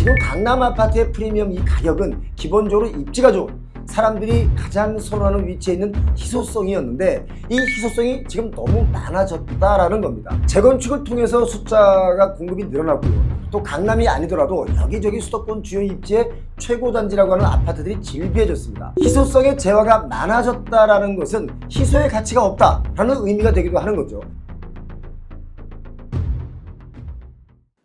지금 강남 아파트의 프리미엄 이 가격은 기본적으로 입지가 좋은 사람들이 가장 선호하는 위치에 있는 희소성이었는데 이 희소성이 지금 너무 많아졌다라는 겁니다. 재건축을 통해서 숫자가 공급이 늘어났고요. 또 강남이 아니더라도 여기저기 수도권 주요 입지의 최고 단지라고 하는 아파트들이 질비해졌습니다. 희소성의 재화가 많아졌다라는 것은 희소의 가치가 없다라는 의미가 되기도 하는 거죠.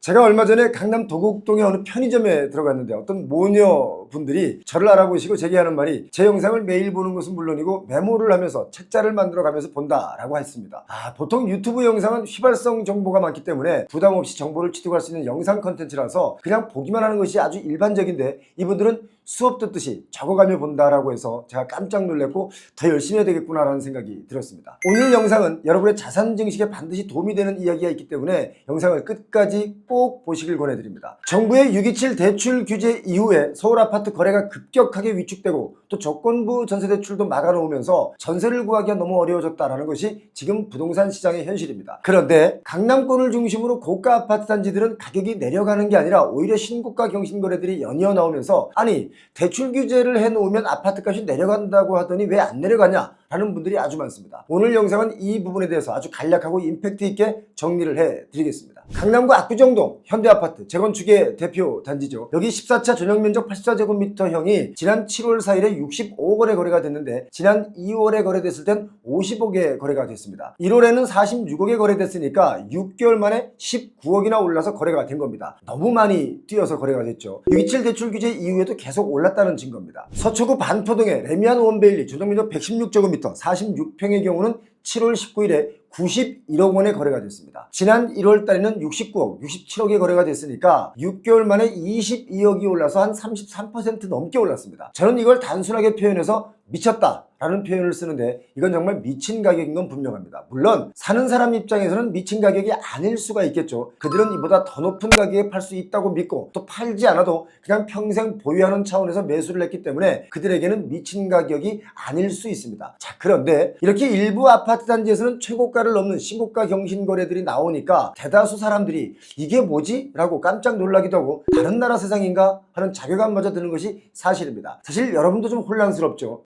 제가 얼마 전에 강남 도곡동의 어느 편의점에 들어갔는데 어떤 모녀 분들이 저를 알아보시고 제게 하는 말이 제 영상을 매일 보는 것은 물론이고 메모를 하면서 책자를 만들어 가면서 본다라고 했습니다. 아, 보통 유튜브 영상은 휘발성 정보가 많기 때문에 부담 없이 정보를 취득할 수 있는 영상 컨텐츠라서 그냥 보기만 하는 것이 아주 일반적인데 이분들은 수업 듣듯이 적어가며 본다라고 해서 제가 깜짝 놀랐고 더 열심히 해야 되겠구나라는 생각이 들었습니다. 오늘 영상은 여러분의 자산 증식에 반드시 도움이 되는 이야기가 있기 때문에 영상을 끝까지 꼭 보시길 권해드립니다. 정부의 627 대출 규제 이후에 서울 아파트 거래가 급격하게 위축되고 또 조건부 전세 대출도 막아놓으면서 전세를 구하기가 너무 어려워졌다라는 것이 지금 부동산 시장의 현실입니다. 그런데 강남권을 중심으로 고가 아파트 단지들은 가격이 내려가는 게 아니라 오히려 신고가 경신 거래들이 연이어 나오면서 아니 대출 규제를 해놓으면 아파트 값이 내려간다고 하더니 왜 안 내려가냐? 라는 분들이 아주 많습니다. 오늘 영상은 이 부분에 대해서 아주 간략하고 임팩트 있게 정리를 해 드리겠습니다. 강남구 압구정동 현대아파트 재건축의 대표 단지죠. 여기 14차 전용 면적 84제곱미터형이 지난 7월 4일에 65억 원에 거래가 됐는데 지난 2월에 거래됐을 땐 50억에 거래가 됐습니다. 1월에는 46억에 거래됐으니까 6개월 만에 19억이나 올라서 거래가 된 겁니다. 너무 많이 뛰어서 거래가 됐죠. 627 대출 규제 이후에도 계속 올랐다는 증거입니다. 서초구 반포동의 레미안 원베일리 전용 면적 116제곱미터 46평의 경우는 7월 19일에 91억 원에 거래가 됐습니다. 지난 1월 달에는 69억, 67억에 거래가 됐으니까 6개월 만에 22억이 올라서 한 33% 넘게 올랐습니다. 저는 이걸 단순하게 표현해서 미쳤다 라는 표현을 쓰는데 이건 정말 미친 가격인 건 분명합니다. 물론 사는 사람 입장에서는 미친 가격이 아닐 수가 있겠죠. 그들은 이보다 더 높은 가격에 팔 수 있다고 믿고 또 팔지 않아도 그냥 평생 보유하는 차원에서 매수를 했기 때문에 그들에게는 미친 가격이 아닐 수 있습니다. 자 그런데 이렇게 일부 아파트 단지에서는 최고가를 넘는 신고가 경신 거래들이 나오니까 대다수 사람들이 이게 뭐지? 라고 깜짝 놀라기도 하고 다른 나라 세상인가 하는 자괴감마저 드는 것이 사실입니다. 사실 여러분도 좀 혼란스럽죠.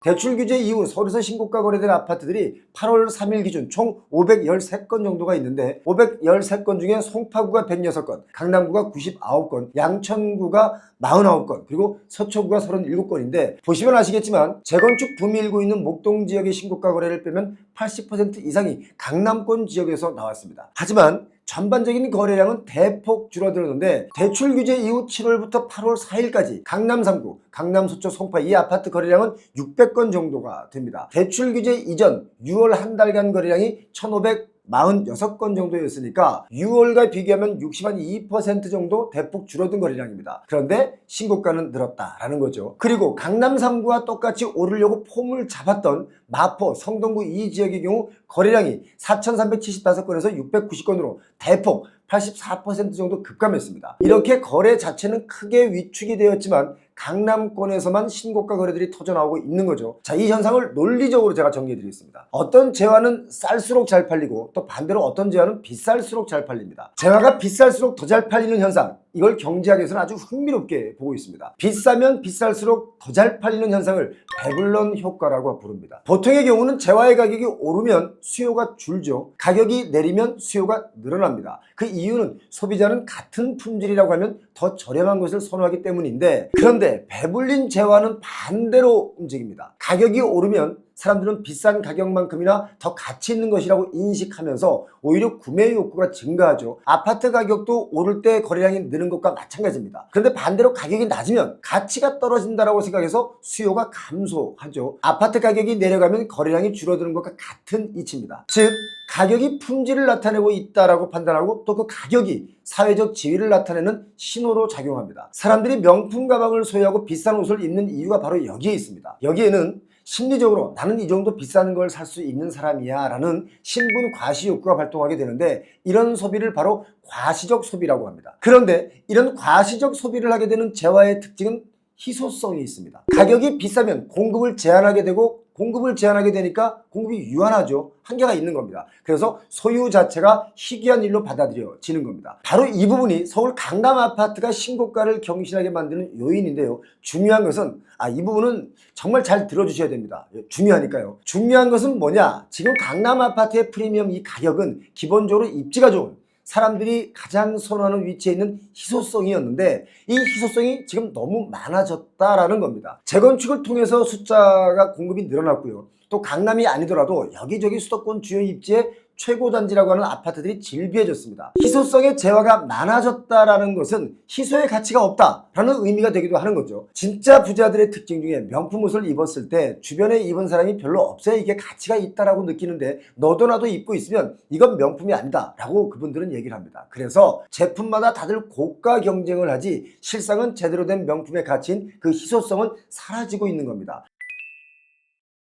대출 규제 이후 서울에서 신고가 거래된 아파트들이 8월 3일 기준 총 513건 정도가 있는데 513건 중에 송파구가 106건, 강남구가 99건, 양천구가 49건, 그리고 서초구가 37건인데 보시면 아시겠지만 재건축 붐이 일고 있는 목동 지역의 신고가 거래를 빼면 80% 이상이 강남권 지역에서 나왔습니다. 하지만 전반적인 거래량은 대폭 줄어들었는데 대출 규제 이후 7월부터 8월 4일까지 강남 3구, 강남 서초 송파 이 아파트 거래량은 600건 정도가 됩니다. 대출 규제 이전 6월 한 달간 거래량이 1500 46건 정도였으니까 6월과 비교하면 62% 정도 대폭 줄어든 거래량입니다. 그런데 신고가는 늘었다라는 거죠. 그리고 강남 3구와 똑같이 오르려고 폼을 잡았던 마포, 성동구 이 지역의 경우 거래량이 4,375건에서 690건으로 대폭 84% 정도 급감했습니다. 이렇게 거래 자체는 크게 위축이 되었지만 강남권에서만 신고가 거래들이 터져나오고 있는 거죠. 자, 이 현상을 논리적으로 제가 정리해 드리겠습니다. 어떤 재화는 쌀수록 잘 팔리고 또 반대로 어떤 재화는 비쌀수록 잘 팔립니다. 재화가 비쌀수록 더 잘 팔리는 현상, 이걸 경제학에서는 아주 흥미롭게 보고 있습니다. 비싸면 비쌀수록 더 잘 팔리는 현상을 배블런 효과라고 부릅니다. 보통의 경우는 재화의 가격이 오르면 수요가 줄죠. 가격이 내리면 수요가 늘어납니다. 그 이유는 소비자는 같은 품질이라고 하면 더 저렴한 것을 선호하기 때문인데 그런데 배불린 재화는 반대로 움직입니다. 가격이 오르면 사람들은 비싼 가격만큼이나 더 가치 있는 것이라고 인식하면서 오히려 구매 욕구가 증가하죠. 아파트 가격도 오를 때 거래량이 느는 것과 마찬가지입니다. 그런데 반대로 가격이 낮으면 가치가 떨어진다라고 생각해서 수요가 감소하죠. 아파트 가격이 내려가면 거래량이 줄어드는 것과 같은 이치입니다. 즉 가격이 품질을 나타내고 있다라고 판단하고 또 그 가격이 사회적 지위를 나타내는 신호로 작용합니다. 사람들이 명품 가방을 소유하고 비싼 옷을 입는 이유가 바로 여기에 있습니다. 여기에는 심리적으로 나는 이 정도 비싼 걸 살 수 있는 사람이야 라는 신분 과시 욕구가 발동하게 되는데 이런 소비를 바로 과시적 소비라고 합니다. 그런데 이런 과시적 소비를 하게 되는 재화의 특징은 희소성이 있습니다. 가격이 비싸면 공급을 제한하게 되고 공급을 제한하게 되니까 공급이 유한하죠. 한계가 있는 겁니다. 그래서 소유 자체가 희귀한 일로 받아들여지는 겁니다. 바로 이 부분이 서울 강남 아파트가 신고가를 경신하게 만드는 요인인데요. 중요한 것은 아, 이 부분은 정말 잘 들어주셔야 됩니다. 예, 중요하니까요. 중요한 것은 뭐냐? 지금 강남 아파트의 프리미엄 이 가격은 기본적으로 입지가 좋은 사람들이 가장 선호하는 위치에 있는 희소성이었는데 이 희소성이 지금 너무 많아졌다라는 겁니다. 재건축을 통해서 숫자가 공급이 늘어났고요. 또 강남이 아니더라도 여기저기 수도권 주요 입지에 최고 단지라고 하는 아파트들이 질비해졌습니다. 희소성의 재화가 많아졌다라는 것은 희소의 가치가 없다라는 의미가 되기도 하는 거죠. 진짜 부자들의 특징 중에 명품 옷을 입었을 때 주변에 입은 사람이 별로 없어야 이게 가치가 있다라고 느끼는데 너도 나도 입고 있으면 이건 명품이 아니다라고 그분들은 얘기를 합니다. 그래서 제품마다 다들 고가 경쟁을 하지 실상은 제대로 된 명품의 가치인 그 희소성은 사라지고 있는 겁니다.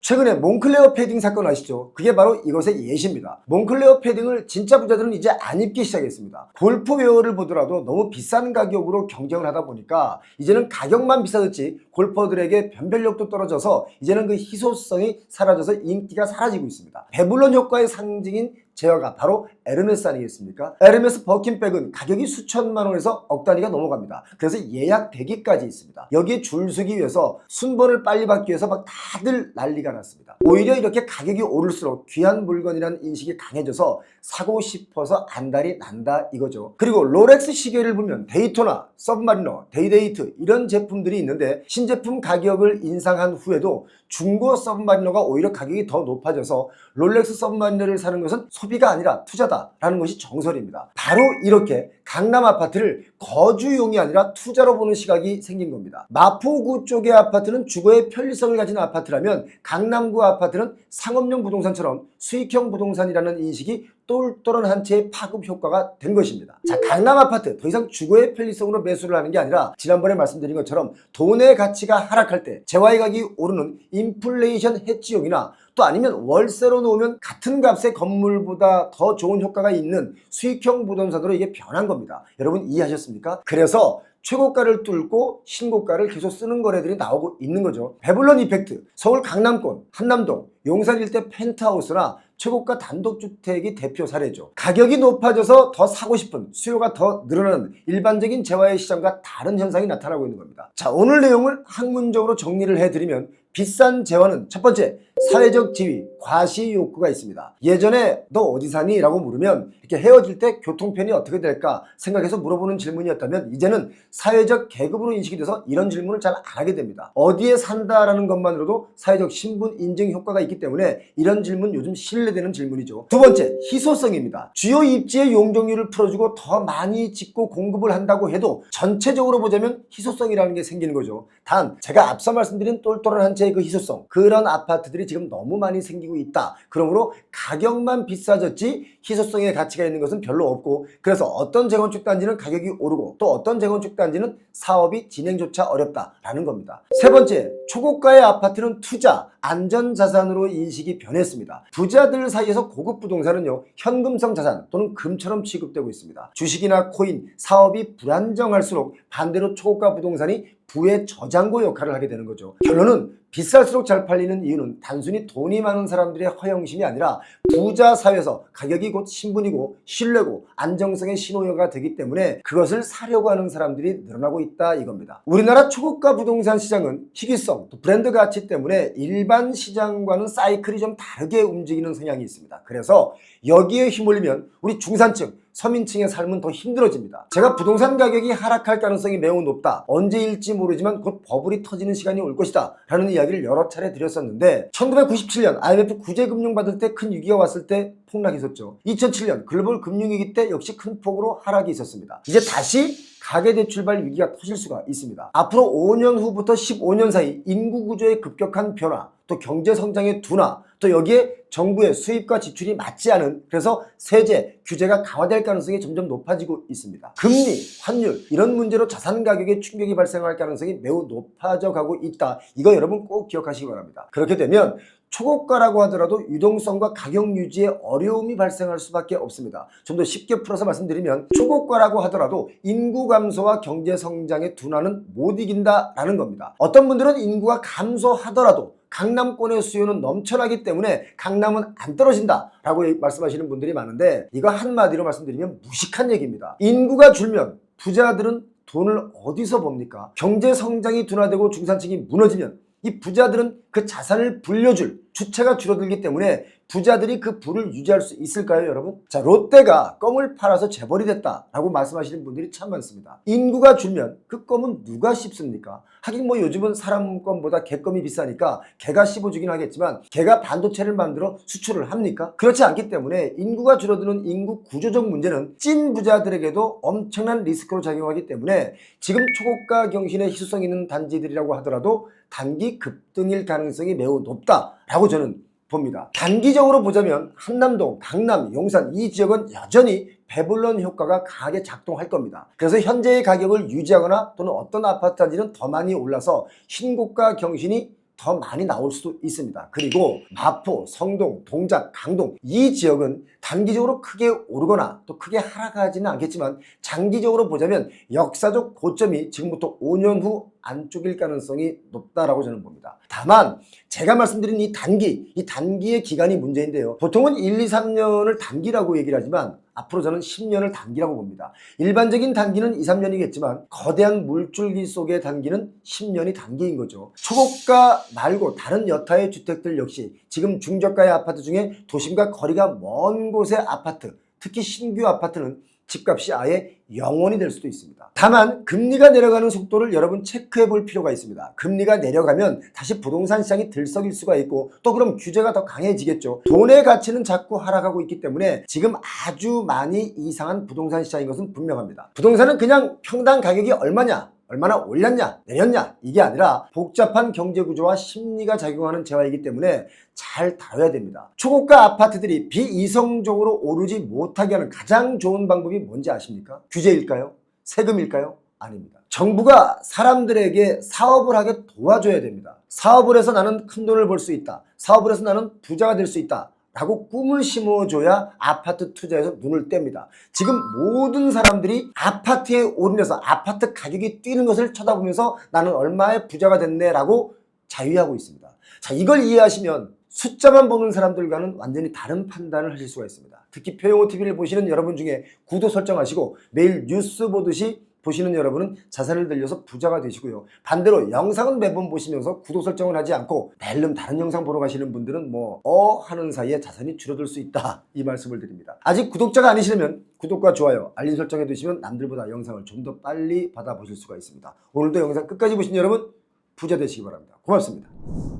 최근에 몽클레어 패딩 사건 아시죠? 그게 바로 이것의 예시입니다. 몽클레어 패딩을 진짜 부자들은 이제 안 입기 시작했습니다. 골프웨어를 보더라도 너무 비싼 가격으로 경쟁을 하다 보니까 이제는 가격만 비싸졌지 골퍼들에게 변별력도 떨어져서 이제는 그 희소성이 사라져서 인기가 사라지고 있습니다. 배불런 효과의 상징인 제어가 바로 에르메스 아니겠습니까? 에르메스 버킨백은 가격이 수천만 원에서 억 단위가 넘어갑니다. 그래서 예약 대기까지 있습니다. 여기에 줄 서기 위해서 순번을 빨리 받기 위해서 막 다들 난리가 났습니다. 오히려 이렇게 가격이 오를수록 귀한 물건이라는 인식이 강해져서 사고 싶어서 안달이 난다 이거죠. 그리고 롤렉스 시계를 보면 데이토나, 서브마리너, 데이데이트 이런 제품들이 있는데 신제품 가격을 인상한 후에도 중고 서브마리너가 오히려 가격이 더 높아져서 롤렉스 서브마리너를 사는 것은 소비가 아니라 투자 다라는 것이 정설입니다. 바로 이렇게 강남 아파트를 거주용이 아니라 투자로 보는 시각이 생긴 겁니다. 마포구 쪽의 아파트는 주거의 편리성을 가진 아파트라면 강남구 아파트는 상업용 부동산처럼 수익형 부동산이라는 인식이 똘똘한 한 채의 파급 효과가 된 것입니다. 자, 강남 아파트 더 이상 주거의 편리성으로 매수를 하는 게 아니라 지난번에 말씀드린 것처럼 돈의 가치가 하락할 때 재화의 가격이 오르는 인플레이션 해지용이나 또 아니면 월세로 놓으면 같은 값의 건물보다 더 좋은 효과가 있는 수익형 부동산으로 이게 변한 겁니다. 여러분 이해하셨습니까? 그래서 최고가를 뚫고 신고가를 계속 쓰는 거래들이 나오고 있는 거죠. 배불런 이펙트, 서울 강남권, 한남동, 용산 일대 펜트하우스나 최고가 단독주택이 대표 사례죠. 가격이 높아져서 더 사고 싶은 수요가 더 늘어나는 일반적인 재화의 시장과 다른 현상이 나타나고 있는 겁니다. 자, 오늘 내용을 학문적으로 정리를 해드리면 비싼 재화는 첫 번째 사회적 지위, 과시 욕구가 있습니다. 예전에 너 어디 사니? 라고 물으면 이렇게 헤어질 때 교통편이 어떻게 될까 생각해서 물어보는 질문이었다면 이제는 사회적 계급으로 인식이 돼서 이런 질문을 잘 안 하게 됩니다. 어디에 산다라는 것만으로도 사회적 신분 인증 효과가 있기 때문에 이런 질문 요즘 신뢰되는 질문이죠. 두 번째, 희소성입니다. 주요 입지의 용적률을 풀어주고 더 많이 짓고 공급을 한다고 해도 전체적으로 보자면 희소성이라는 게 생기는 거죠. 단 제가 앞서 말씀드린 똘똘한 한 채의 그 희소성 그런 아파트들이 지금 너무 많이 생기고 있다. 그러므로 가격만 비싸졌지 희소성의 가치가 있는 것은 별로 없고 그래서 어떤 재건축 단지는 가격이 오르고 또 어떤 재건축 단지는 사업이 진행조차 어렵다라는 겁니다. 세 번째, 초고가의 아파트는 투자, 안전자산으로 인식이 변했습니다. 부자들 사이에서 고급 부동산은요, 현금성 자산 또는 금처럼 취급되고 있습니다. 주식이나 코인, 사업이 불안정할수록 반대로 초고가 부동산이 부의 저장고 역할을 하게 되는 거죠. 결론은 비쌀수록 잘 팔리는 이유는 단순히 돈이 많은 사람들의 허영심이 아니라 부자 사회에서 가격이 곧 신분이고 신뢰고 안정성의 신호가 되기 때문에 그것을 사려고 하는 사람들이 늘어나고 있다 이겁니다. 우리나라 초고가 부동산 시장은 희귀성, 또 브랜드 가치 때문에 일반 시장과는 사이클이 좀 다르게 움직이는 성향이 있습니다. 그래서 여기에 힘올리면 우리 중산층 서민층의 삶은 더 힘들어집니다. 제가 부동산 가격이 하락할 가능성이 매우 높다. 언제일지 모르지만 곧 버블이 터지는 시간이 올 것이다. 라는 이야기를 여러 차례 드렸었는데 1997년 IMF 구제금융 받을 때 큰 위기가 왔을 때 폭락이 있었죠. 2007년 글로벌 금융위기 때 역시 큰 폭으로 하락이 있었습니다. 이제 다시 가계대출 발 위기가 터질 수가 있습니다. 앞으로 5년 후부터 15년 사이 인구 구조의 급격한 변화, 또 경제 성장의 둔화, 또 여기에 정부의 수입과 지출이 맞지 않은 그래서 세제, 규제가 강화될 가능성이 점점 높아지고 있습니다. 금리, 환율 이런 문제로 자산 가격에 충격이 발생할 가능성이 매우 높아져 가고 있다. 이거 여러분 꼭 기억하시기 바랍니다. 그렇게 되면 초고가라고 하더라도 유동성과 가격 유지에 어려움이 발생할 수밖에 없습니다. 좀 더 쉽게 풀어서 말씀드리면 초고가라고 하더라도 인구 감소와 경제 성장의 둔화는 못 이긴다라는 겁니다. 어떤 분들은 인구가 감소하더라도 강남권의 수요는 넘쳐나기 때문에 강남은 안 떨어진다라고 말씀하시는 분들이 많은데 이거 한마디로 말씀드리면 무식한 얘기입니다. 인구가 줄면 부자들은 돈을 어디서 봅니까? 경제 성장이 둔화되고 중산층이 무너지면 이 부자들은 그 자산을 불려줄 주체가 줄어들기 때문에 부자들이 그 부를 유지할 수 있을까요, 여러분? 자, 롯데가 껌을 팔아서 재벌이 됐다라고 말씀하시는 분들이 참 많습니다. 인구가 줄면 그 껌은 누가 씹습니까? 하긴 뭐 요즘은 사람 껌보다 개 껌이 비싸니까 개가 씹어주긴 하겠지만 개가 반도체를 만들어 수출을 합니까? 그렇지 않기 때문에 인구가 줄어드는 인구 구조적 문제는 찐 부자들에게도 엄청난 리스크로 작용하기 때문에 지금 초고가 경신에 희소성 있는 단지들이라고 하더라도 단기 급등일 가능성이 매우 높다 라고 저는 봅니다. 단기적으로 보자면 한남동, 강남, 용산 이 지역은 여전히 배불런 효과가 강하게 작동할 겁니다. 그래서 현재의 가격을 유지하거나 또는 어떤 아파트 단지는 더 많이 올라서 신고가 경신이 더 많이 나올 수도 있습니다. 그리고 마포, 성동, 동작, 강동 이 지역은 단기적으로 크게 오르거나 또 크게 하락하지는 않겠지만 장기적으로 보자면 역사적 고점이 지금부터 5년 후 안쪽일 가능성이 높다라고 저는 봅니다. 다만 제가 말씀드린 이 단기, 이 단기의 기간이 문제인데요. 보통은 1, 2, 3년을 단기라고 얘기를 하지만 앞으로 저는 10년을 단기라고 봅니다. 일반적인 단기는 2, 3년이겠지만 거대한 물줄기 속의 단기는 10년이 단기인 거죠. 초고가 말고 다른 여타의 주택들 역시 지금 중저가의 아파트 중에 도심과 거리가 먼 곳의 아파트, 특히 신규 아파트는 집값이 아예 영원이 될 수도 있습니다. 다만 금리가 내려가는 속도를 여러분 체크해 볼 필요가 있습니다. 금리가 내려가면 다시 부동산 시장이 들썩일 수가 있고 또 그럼 규제가 더 강해지겠죠. 돈의 가치는 자꾸 하락하고 있기 때문에 지금 아주 많이 이상한 부동산 시장인 것은 분명합니다. 부동산은 그냥 평당 가격이 얼마냐 얼마나 올렸냐 내렸냐 이게 아니라 복잡한 경제 구조와 심리가 작용하는 재화이기 때문에 잘 다뤄야 됩니다. 초고가 아파트들이 비이성적으로 오르지 못하게 하는 가장 좋은 방법이 뭔지 아십니까? 규제일까요? 세금일까요? 아닙니다. 정부가 사람들에게 사업을 하게 도와줘야 됩니다. 사업을 해서 나는 큰 돈을 벌 수 있다. 사업을 해서 나는 부자가 될 수 있다. 라고 꿈을 심어줘야 아파트 투자에서 눈을 뗍니다. 지금 모든 사람들이 아파트에 올인해서 아파트 가격이 뛰는 것을 쳐다보면서 나는 얼마의 부자가 됐네 라고 자유하고 있습니다. 자, 이걸 이해하시면 숫자만 보는 사람들과는 완전히 다른 판단을 하실 수가 있습니다. 특히 표용호 TV를 보시는 여러분 중에 구독 설정하시고 매일 뉴스 보듯이 보시는 여러분은 자산을 들려서 부자가 되시고요. 반대로 영상은 매번 보시면서 구독 설정을 하지 않고 멜름 다른 영상 보러 가시는 분들은 뭐 어 하는 사이에 자산이 줄어들 수 있다 이 말씀을 드립니다. 아직 구독자가 아니시려면 구독과 좋아요, 알림 설정해 두시면 남들보다 영상을 좀 더 빨리 받아보실 수가 있습니다. 오늘도 영상 끝까지 보신 여러분 부자 되시기 바랍니다. 고맙습니다.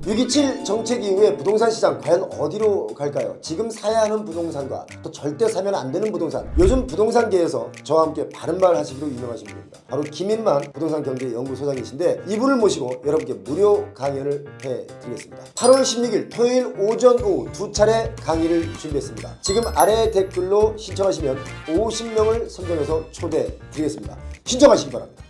6.27 정책 이후에 부동산 시장 과연 어디로 갈까요? 지금 사야 하는 부동산과 또 절대 사면 안 되는 부동산 요즘 부동산계에서 저와 함께 바른말 하시기로 유명하신 분입니다. 바로 김인만 부동산 경제 연구소장이신데 이분을 모시고 여러분께 무료 강연을 해드리겠습니다. 8월 16일 토요일 오전 오후 두 차례 강의를 준비했습니다. 지금 아래 댓글로 신청하시면 50명을 선정해서 초대드리겠습니다. 신청하시기 바랍니다.